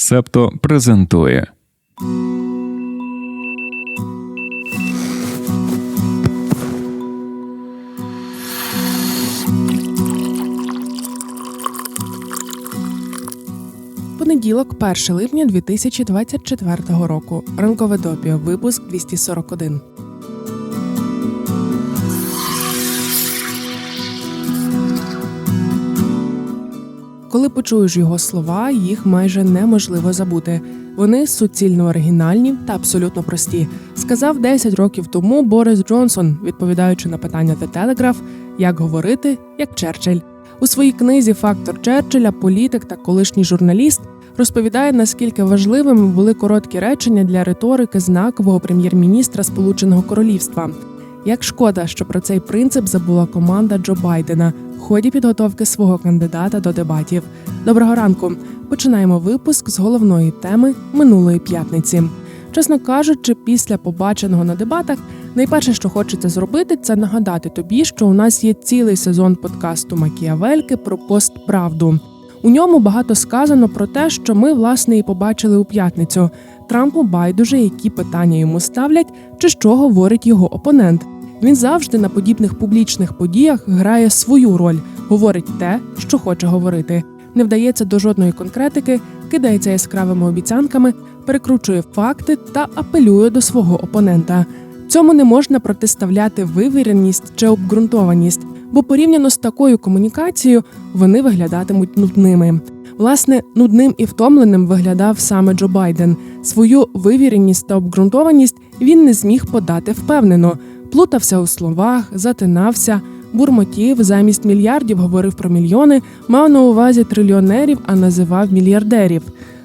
Септо презентує. Понеділок, 1 липня 2024 року. Ранкове допіо. Випуск 241. Коли почуєш його слова, їх майже неможливо забути. Вони суцільно оригінальні та абсолютно прості. Сказав 10 років тому Борис Джонсон, відповідаючи на питання The Telegraph, як говорити, як Черчилль. У своїй книзі Фактор Черчилля політик та колишній журналіст розповідає, наскільки важливими були короткі речення для риторики знакового прем'єр-міністра Сполученого Королівства. Як шкода, що про цей принцип забула команда Джо Байдена в ході підготовки свого кандидата до дебатів. Доброго ранку. Починаємо випуск з головної теми минулої п'ятниці. Чесно кажучи, після побаченого на дебатах, найперше, що хочеться зробити, це нагадати тобі, що у нас є цілий сезон подкасту Макіавельки про постправду. У ньому багато сказано про те, що ми власне і побачили у п'ятницю. Трампу байдуже, які питання йому ставлять, чи що говорить його опонент. Він завжди на подібних публічних подіях грає свою роль, говорить те, що хоче говорити. Не вдається до жодної конкретики, кидається яскравими обіцянками, перекручує факти та апелює до свого опонента. Цьому не можна протиставляти вивіреність чи обґрунтованість, бо порівняно з такою комунікацією вони виглядатимуть нудними. Власне, нудним і втомленим виглядав саме Джо Байден. Свою вивіреність та обґрунтованість він не зміг подати впевнено, плутався у словах, затинався, бурмотів замість мільярдів говорив про мільйони, мав на увазі трильйонерів, а називав мільярдерів.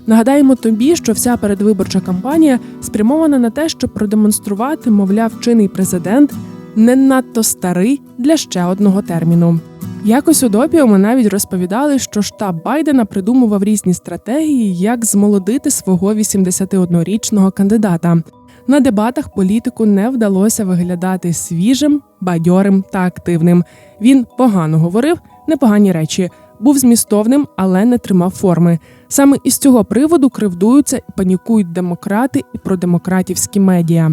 Нагадаємо тобі, що вся передвиборча кампанія спрямована на те, щоб продемонструвати, мовляв, чинний президент не надто старий для ще одного терміну. Якось у допіо ми навіть розповідали, що штаб Байдена придумував різні стратегії, як змолодити свого 81-річного кандидата. На дебатах політику не вдалося виглядати свіжим, бадьорим та активним. Він погано говорив непогані речі, був змістовним, але не тримав форми. Саме із цього приводу кривдуються і панікують демократи і продемократівські медіа.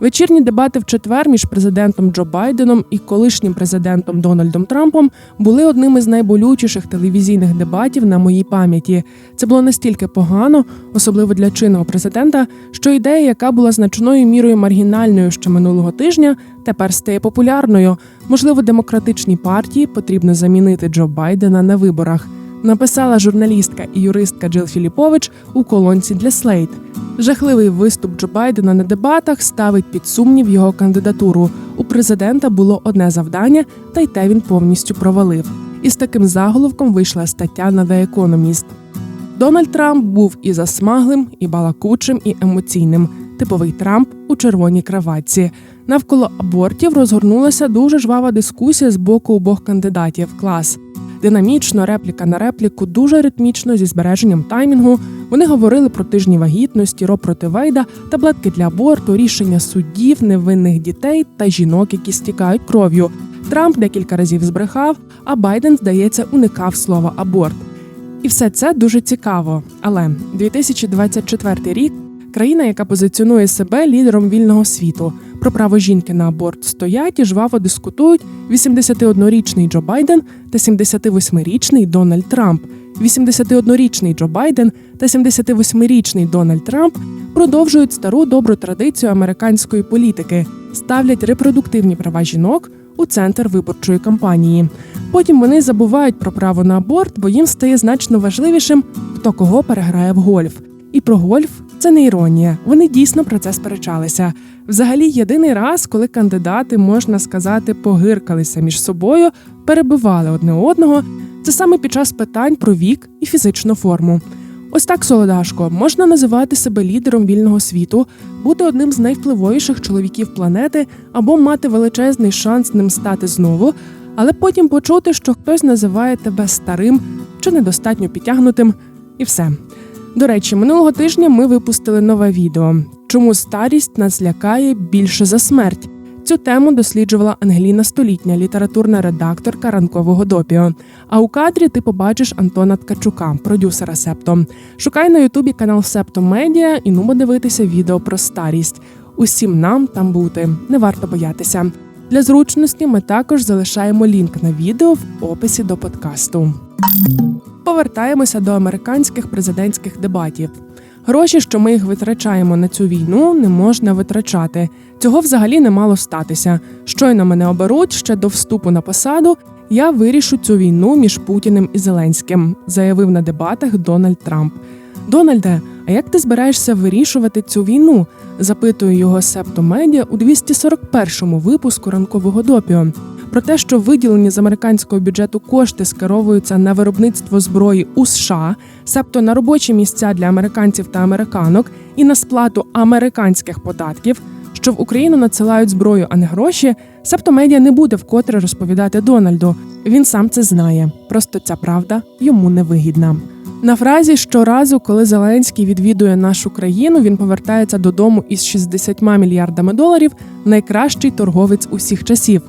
Вечірні дебати в четвер між президентом Джо Байденом і колишнім президентом Дональдом Трампом були одним із найболючіших телевізійних дебатів на моїй пам'яті. Це було настільки погано, особливо для чинного президента, що ідея, яка була значною мірою маргінальною ще минулого тижня, тепер стає популярною. Можливо, демократичній партії потрібно замінити Джо Байдена на виборах. Написала журналістка і юристка Джил Філіпович у колонці для Слейт. Жахливий виступ Джо Байдена на дебатах ставить під сумнів його кандидатуру. У президента було одне завдання, та й те він повністю провалив. І з таким заголовком вийшла стаття на The Economist. Дональд Трамп був і засмаглим, і балакучим, і емоційним. Типовий Трамп у червоній краватці. Навколо абортів розгорнулася дуже жвава дискусія з боку обох кандидатів. Клас. Динамічно, репліка на репліку, дуже ритмічно зі збереженням таймінгу. Вони говорили про тижні вагітності, ро проти Вейда, таблетки для аборту, рішення суддів, невинних дітей та жінок, які стікають кров'ю. Трамп декілька разів збрехав, а Байден, здається, уникав слова аборт. І все це дуже цікаво. Але 2024 рік країна, яка позиціонує себе лідером вільного світу. Про право жінки на аборт стоять і жваво дискутують 81-річний Джо Байден та 78-річний Дональд Трамп. 81-річний Джо Байден та 78-річний Дональд Трамп продовжують стару добру традицію американської політики, ставлять репродуктивні права жінок у центр виборчої кампанії. Потім вони забувають про право на аборт, бо їм стає значно важливішим, хто кого переграє в гольф. І про гольф це не іронія. Вони дійсно про це сперечалися. Взагалі, єдиний раз, коли кандидати, можна сказати, погиркалися між собою, перебивали одне одного. Це саме під час питань про вік і фізичну форму. Ось так, Солодашко, можна називати себе лідером вільного світу, бути одним з найвпливовіших чоловіків планети або мати величезний шанс ним стати знову, але потім почути, що хтось називає тебе старим чи недостатньо підтягнутим, і все. До речі, минулого тижня ми випустили нове відео. Чому старість нас лякає більше за смерть? Цю тему досліджувала Ангеліна Столітня, літературна редакторка ранкового допіо. А у кадрі ти побачиш Антона Ткачука, продюсера Септо. Шукай на Ютубі канал Септо Медіа і нумо дивитися відео про старість. Усім нам там бути не варто боятися. Для зручності ми також залишаємо лінк на відео в описі до подкасту. Повертаємося до американських президентських дебатів. Гроші, що ми їх витрачаємо на цю війну, не можна витрачати. Цього взагалі не мало статися. Щойно мене оберуть ще до вступу на посаду. Я вирішу цю війну між Путіним і Зеленським, заявив на дебатах Дональд Трамп. Дональде, а як ти збираєшся вирішувати цю війну? запитує його Септо Медіа у 241-му випуску ранкового допіо. Про те, що виділені з американського бюджету кошти скеровуються на виробництво зброї у США, себто на робочі місця для американців та американок і на сплату американських податків, що в Україну надсилають зброю, а не гроші, себто медіа не буде вкотре розповідати Дональду. Він сам це знає. Просто ця правда йому не вигідна. На фразі щоразу, коли Зеленський відвідує нашу країну, він повертається додому із 60 мільярдами доларів, найкращий торговець усіх часів.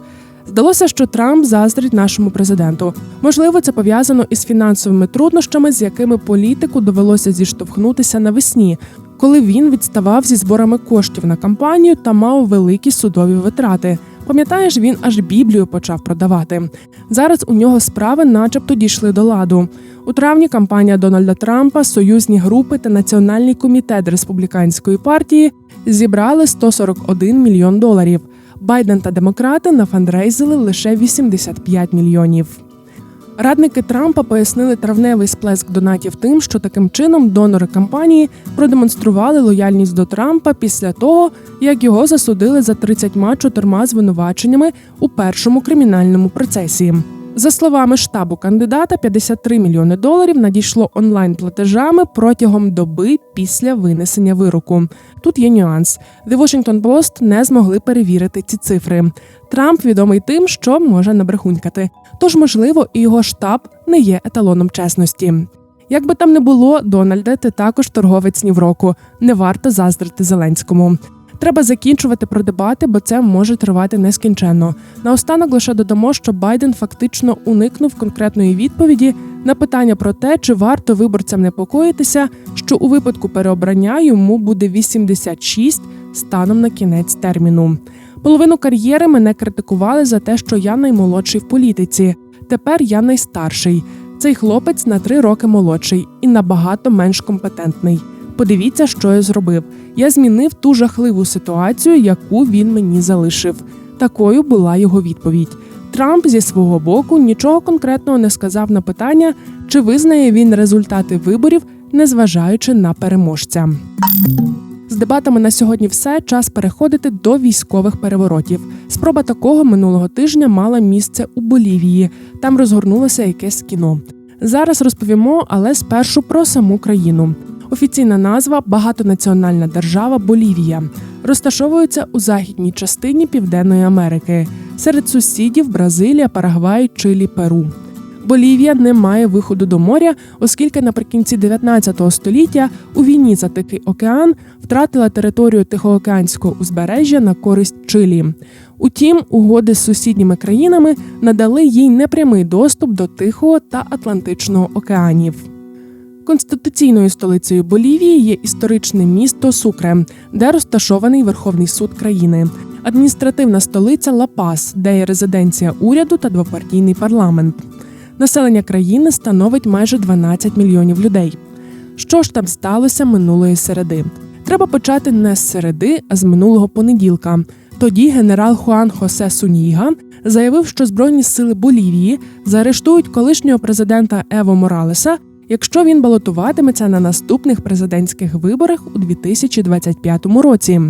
Здалося, що Трамп заздрить нашому президенту. Можливо, це пов'язано із фінансовими труднощами, з якими політику довелося зіштовхнутися навесні, коли він відставав зі зборами коштів на кампанію та мав великі судові витрати. Пам'ятаєш, він аж Біблію почав продавати. Зараз у нього справи, начебто, дійшли до ладу. У травні кампанія Дональда Трампа, союзні групи та національний комітет республіканської партії зібрали 141 мільйон доларів. Байден та демократи нафандрейзили лише 85 мільйонів. Радники Трампа пояснили травневий сплеск донатів тим, що таким чином донори кампанії продемонстрували лояльність до Трампа після того, як його засудили за 34 звинуваченнями у першому кримінальному процесі. За словами штабу кандидата, 53 мільйони доларів надійшло онлайн платежами протягом доби після винесення вироку. Тут є нюанс. The Washington Post не змогли перевірити ці цифри. Трамп відомий тим, що може набрехунькати. Тож, можливо, і його штаб не є еталоном чесності. Як би там не було, Дональде, ти також торговець ні в року. Не варто заздрити Зеленському. Треба закінчувати про дебати, бо це може тривати нескінченно. Наостанок лише додамо, що Байден фактично уникнув конкретної відповіді на питання про те, чи варто виборцям непокоїтися, що у випадку переобрання йому буде 86 станом на кінець терміну. Половину кар'єри мене критикували за те, що я наймолодший в політиці. Тепер я найстарший. Цей хлопець на три роки молодший і набагато менш компетентний. Подивіться, що я зробив. Я змінив ту жахливу ситуацію, яку він мені залишив. Такою була його відповідь. Трамп зі свого боку нічого конкретного не сказав на питання, чи визнає він результати виборів, незважаючи на переможця. З дебатами на сьогодні все час переходити до військових переворотів. Спроба такого минулого тижня мала місце у Болівії. Там розгорнулося якесь кіно. Зараз розповімо, але спершу про саму країну. Офіційна назва багатонаціональна держава Болівія розташовується у західній частині Південної Америки. Серед сусідів Бразилія, Парагвай, Чилі, Перу. Болівія не має виходу до моря, оскільки наприкінці 19 століття у війні за Тихий океан втратила територію Тихоокеанського узбережжя на користь Чилі. Утім, угоди з сусідніми країнами надали їй непрямий доступ до Тихого та Атлантичного океанів. Конституційною столицею Болівії є історичне місто Сукре, де розташований Верховний суд країни, адміністративна столиця Ла-Пас, де є резиденція уряду та двопартійний парламент. Населення країни становить майже 12 мільйонів людей. Що ж там сталося минулої середи? Треба почати не з середи, а з минулого понеділка. Тоді генерал Хуан Хосе Суніга заявив, що збройні сили Болівії заарештують колишнього президента Ево Моралеса, якщо він балотуватиметься на наступних президентських виборах у 2025 році.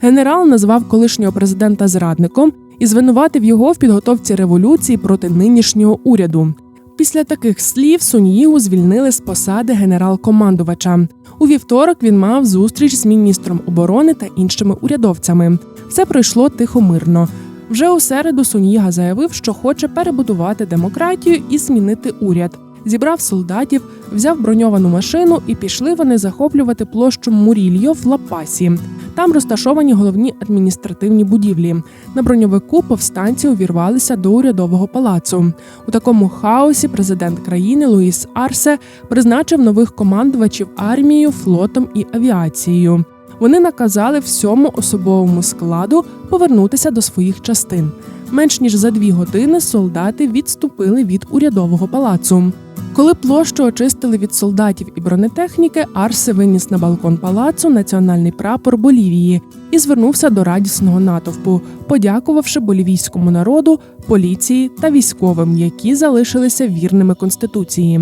Генерал назвав колишнього президента зрадником і звинуватив його в підготовці революції проти нинішнього уряду. Після таких слів Суньїгу звільнили з посади генерал-командувача. У вівторок він мав зустріч з міністром оборони та іншими урядовцями. Все пройшло тихомирно. Вже у середу Суньїга заявив, що хоче перебудувати демократію і змінити уряд. Зібрав солдатів, взяв броньовану машину і пішли вони захоплювати площу Мурільо в Лапасі. Там розташовані головні адміністративні будівлі. На броньовику повстанці увірвалися до урядового палацу. У такому хаосі президент країни Луїс Арсе призначив нових командувачів армією, флотом і авіацією. Вони наказали всьому особовому складу повернутися до своїх частин. Менш ніж за дві години солдати відступили від урядового палацу. Коли площу очистили від солдатів і бронетехніки, Арсе виніс на балкон палацу національний прапор Болівії і звернувся до радісного натовпу, подякувавши болівійському народу, поліції та військовим, які залишилися вірними конституції.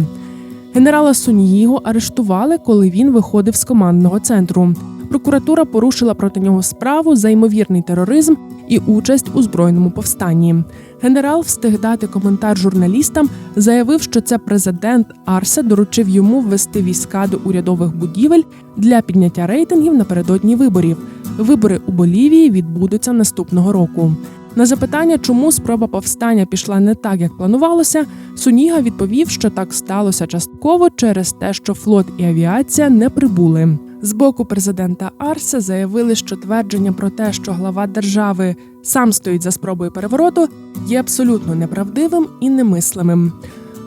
Генерала Суньїго арештували, коли він виходив з командного центру. Прокуратура порушила проти нього справу за ймовірний тероризм і участь у збройному повстанні. Генерал встиг дати коментар журналістам, заявив, що це президент Арсе доручив йому ввести війська до урядових будівель для підняття рейтингів напередодні виборів. Вибори у Болівії відбудуться наступного року. На запитання, чому спроба повстання пішла не так, як планувалося, Суніга відповів, що так сталося частково через те, що флот і авіація не прибули. З боку президента Арсе заявили, що твердження про те, що глава держави сам стоїть за спробою перевороту, є абсолютно неправдивим і немислимим.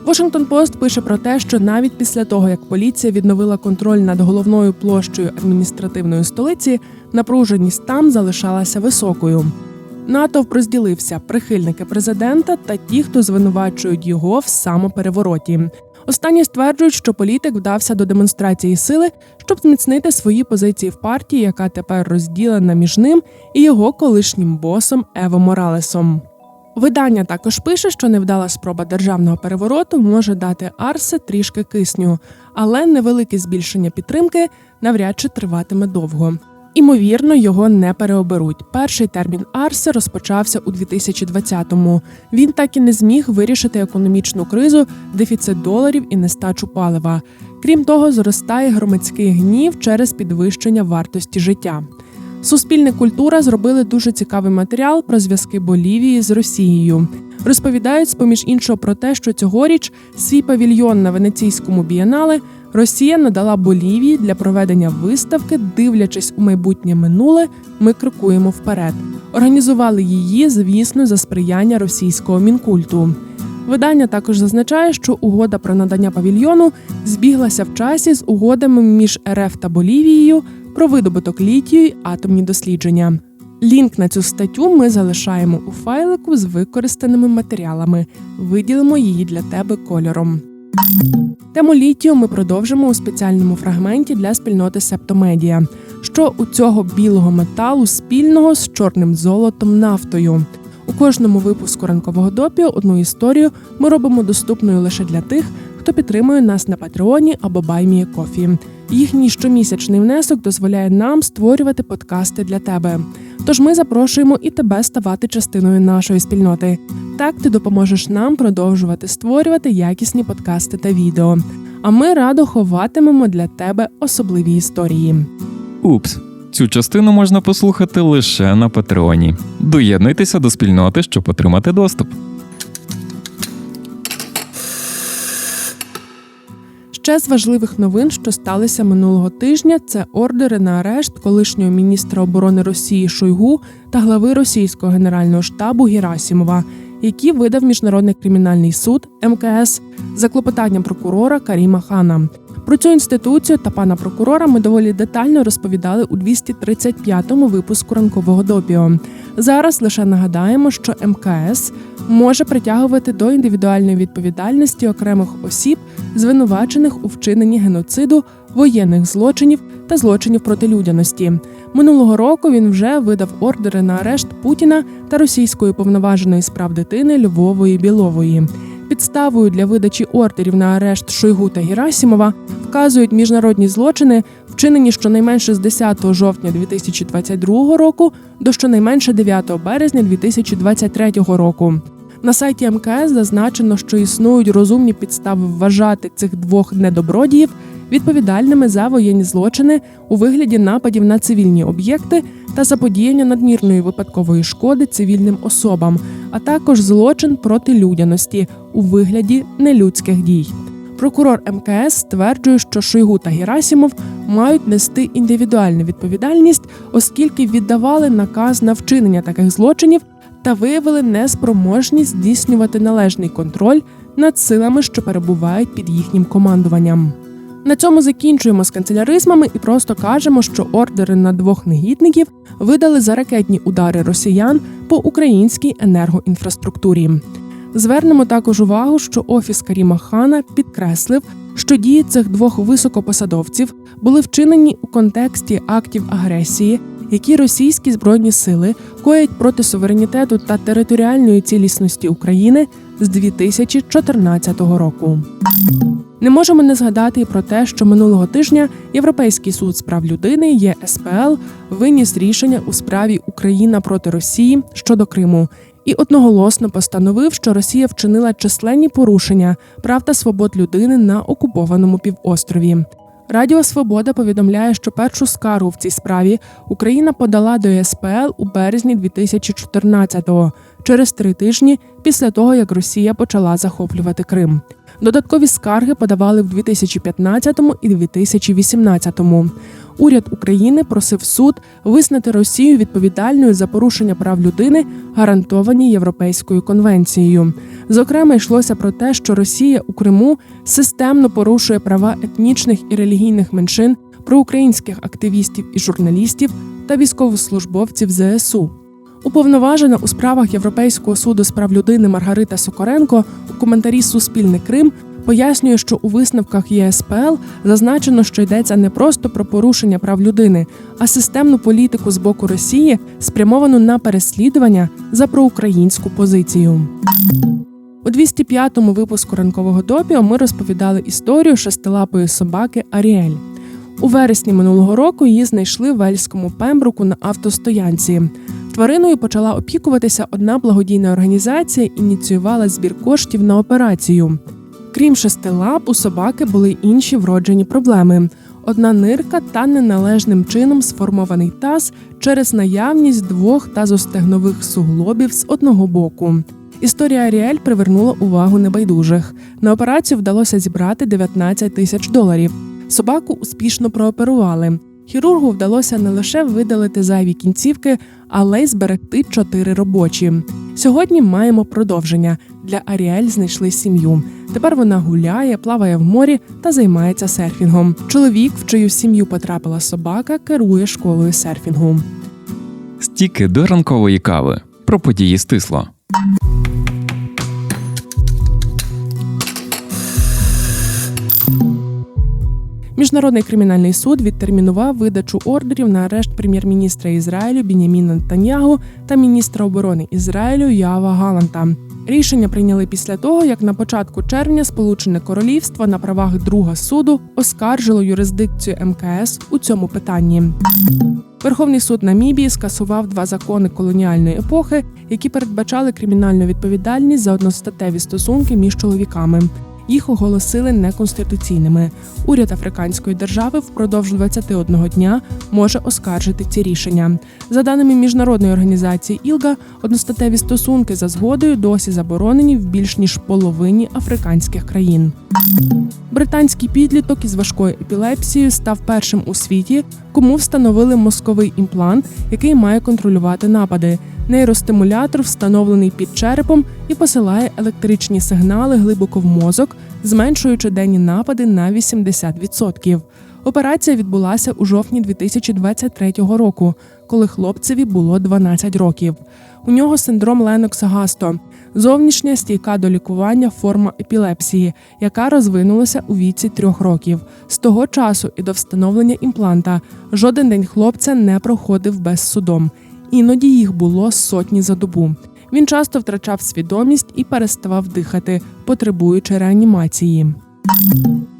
Вашингтон Пост пише про те, що навіть після того, як поліція відновила контроль над головною площею адміністративної столиці, напруженість там залишалася високою. Натовп розділився прихильники президента та ті, хто звинувачують його в самоперевороті. Останні стверджують, що політик вдався до демонстрації сили, щоб зміцнити свої позиції в партії, яка тепер розділена між ним і його колишнім босом Ево Моралесом. Видання також пише, що невдала спроба державного перевороту може дати Арсе трішки кисню, але невелике збільшення підтримки навряд чи триватиме довго. Імовірно, його не переоберуть. Перший термін Арсе розпочався у 2020-му. Він так і не зміг вирішити економічну кризу, дефіцит доларів і нестачу палива. Крім того, зростає громадський гнів через підвищення вартості життя. Суспільне культура зробили дуже цікавий матеріал про зв'язки Болівії з Росією. Розповідають з поміж іншого про те, що цьогоріч свій павільйон на венеційському бієнале Росія надала Болівії для проведення виставки, дивлячись у майбутнє минуле, ми крокуємо вперед. Організували її, звісно, за сприяння російського мінкульту. Видання також зазначає, що угода про надання павільйону збіглася в часі з угодами між РФ та Болівією про видобуток літію й атомні дослідження. Лінк на цю статтю ми залишаємо у файлику з використаними матеріалами. Виділимо її для тебе кольором. Тему літію ми продовжимо у спеціальному фрагменті для спільноти Септомедіа. Що у цього білого металу спільного з чорним золотом нафтою? У кожному випуску ранкового допіо одну історію ми робимо доступною лише для тих, хто підтримує нас на Патреоні або Байміє Кофі. Їхній щомісячний внесок дозволяє нам створювати подкасти для тебе. Тож ми запрошуємо і тебе ставати частиною нашої спільноти. Так ти допоможеш нам продовжувати створювати якісні подкасти та відео. А ми радо ховатимемо для тебе особливі історії. Упс. Цю частину можна послухати лише на Патреоні. Доєднуйтеся до спільноти, щоб отримати доступ. Ще з важливих новин, що сталися минулого тижня, це ордери на арешт колишнього міністра оборони Росії Шойгу та глави російського генерального штабу Герасімова, які видав міжнародний кримінальний суд МКС за клопотанням прокурора Каріма Хана. Про цю інституцію та пана прокурора ми доволі детально розповідали у 235-му випуску ранкового допіо. Зараз лише нагадаємо, що МКС може притягувати до індивідуальної відповідальності окремих осіб, звинувачених у вчиненні геноциду, воєнних злочинів та злочинів проти людяності. Минулого року він вже видав ордери на арешт Путіна та російської повноваженої справ дитини Львової Білової. Підставою для видачі ордерів на арешт Шойгу та Герасімова вказують міжнародні злочини, вчинені щонайменше з 10 жовтня 2022 року до щонайменше 9 березня 2023 року. На сайті МКС зазначено, що існують розумні підстави вважати цих двох недобродіїв відповідальними за воєнні злочини у вигляді нападів на цивільні об'єкти та заподіяння надмірної випадкової шкоди цивільним особам, а також злочин проти людяності у вигляді нелюдських дій. Прокурор МКС стверджує, що Шойгу та Герасімов мають нести індивідуальну відповідальність, оскільки віддавали наказ на вчинення таких злочинів та виявили неспроможність здійснювати належний контроль над силами, що перебувають під їхнім командуванням. На цьому закінчуємо з канцеляризмами і просто кажемо, що ордери на двох негідників видали за ракетні удари росіян по українській енергоінфраструктурі. Звернемо також увагу, що офіс Каріма Хана підкреслив, що дії цих двох високопосадовців були вчинені у контексті актів агресії, які російські збройні сили коять проти суверенітету та територіальної цілісності України з 2014 року. Не можемо не згадати і про те, що минулого тижня Європейський суд з прав людини ЄСПЛ виніс рішення у справі Україна проти Росії щодо Криму і одноголосно постановив, що Росія вчинила численні порушення прав та свобод людини на окупованому півострові. Радіо Свобода повідомляє, що першу скаргу в цій справі Україна подала до ЄСПЛ у березні 2014-го, через три тижні після того, як Росія почала захоплювати Крим. Додаткові скарги подавали в 2015 і 2018. Уряд України просив суд визнати Росію відповідальною за порушення прав людини, гарантовані Європейською конвенцією. Зокрема, йшлося про те, що Росія у Криму системно порушує права етнічних і релігійних меншин, проукраїнських активістів і журналістів та військовослужбовців ЗСУ. Уповноважена у справах Європейського суду з прав людини Маргарита Сокоренко у коментарі Суспільний Крим пояснює, що у висновках ЄСПЛ зазначено, що йдеться не просто про порушення прав людини, а системну політику з боку Росії, спрямовану на переслідування за проукраїнську позицію. У 205-му випуску ранкового допіо ми розповідали історію шестилапої собаки Аріель. У вересні минулого року її знайшли в Вельському Пембруку на автостоянці. Твариною почала опікуватися одна благодійна організація, ініціювала збір коштів на операцію. Крім шести лап, у собаки були інші вроджені проблеми: одна нирка та неналежним чином сформований таз через наявність двох тазостегнових суглобів з одного боку. Історія Аріель привернула увагу небайдужих. На операцію вдалося зібрати 19 тисяч доларів. Собаку успішно прооперували. Хірургу вдалося не лише видалити зайві кінцівки, але й зберегти чотири робочі. Сьогодні маємо продовження. Для Аріель знайшли сім'ю. Тепер вона гуляє, плаває в морі та займається серфінгом. Чоловік, в чию сім'ю потрапила собака, керує школою серфінгу. Стіки до ранкової кави про події стисло. Міжнародний кримінальний суд відтермінував видачу ордерів на арешт прем'єр-міністра Ізраїлю Біняміна Нетаньягу та міністра оборони Ізраїлю Ява Галанта. Рішення прийняли після того, як на початку червня Сполучене Королівство на правах друга суду оскаржило юрисдикцію МКС у цьому питанні. Верховний суд Намібії скасував два закони колоніальної епохи, які передбачали кримінальну відповідальність за одностатеві стосунки між чоловіками. Їх оголосили неконституційними. Уряд африканської держави впродовж 21 дня може оскаржити ці рішення. За даними міжнародної організації ІЛГА, одностатеві стосунки за згодою досі заборонені в більш ніж половині африканських країн. Британський підліток із важкою епілепсією став першим у світі, кому встановили мозковий імплант, який має контролювати напади. Нейростимулятор встановлений під черепом і посилає електричні сигнали глибоко в мозок, зменшуючи денні напади на 80%. Операція відбулася у жовтні 2023 року, коли хлопцеві було 12 років. У нього синдром Ленокса Гасто, зовнішня стійка до лікування форма епілепсії, яка розвинулася у віці трьох років. З того часу і до встановлення імпланта жоден день хлопця не проходив без судом. Іноді їх було сотні за добу. Він часто втрачав свідомість і переставав дихати, потребуючи реанімації.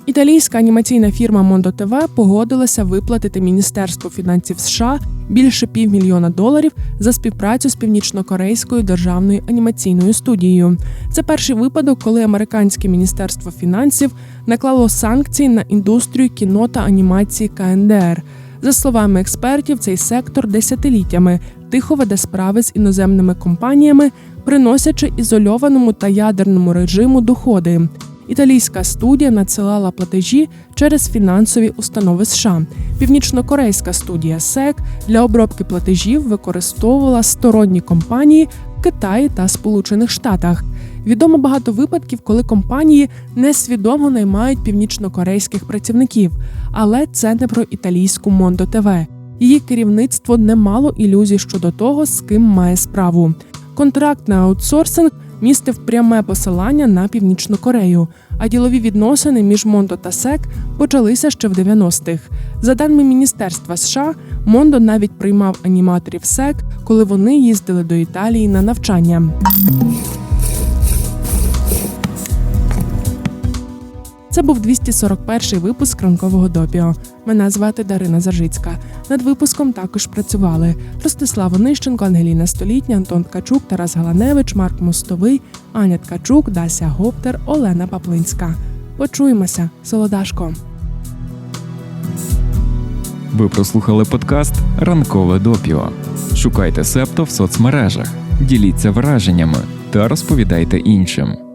Італійська анімаційна фірма Mondo TV погодилася виплатити Міністерству фінансів США більше півмільйона доларів за співпрацю з північнокорейською державною анімаційною студією. Це перший випадок, коли американське міністерство фінансів наклало санкції на індустрію кіно та анімації КНДР. За словами експертів, цей сектор десятиліттями тихо веде справи з іноземними компаніями, приносячи ізольованому та ядерному режиму доходи. Італійська студія надсилала платежі через фінансові установи США. Північнокорейська студія SEC для обробки платежів використовувала сторонні компанії в Китаї та Сполучених Штатах. Відомо багато випадків, коли компанії несвідомо наймають північнокорейських працівників, але це не про італійську Мондо ТВ. Її керівництво не мало ілюзій щодо того, з ким має справу. Контракт на аутсорсинг містив пряме посилання на північну Корею, а ділові відносини між Мондо та СЕК почалися ще в 90-х. За даними Міністерства США, Мондо навіть приймав аніматорів СЕК, коли вони їздили до Італії на навчання. Це був 241 випуск ранкового допіо. Мене звати Дарина Заржицька. Над випуском також працювали Ростислав Онищенко, Ангеліна Столітня, Антон Ткачук, Тарас Галаневич, Марк Мостовий, Аня Ткачук, Дася Гоптер, Олена Паплинська. Почуємося, Солодашко. Ви прослухали подкаст Ранкове допіо. Шукайте Септо в соцмережах, діліться враженнями та розповідайте іншим.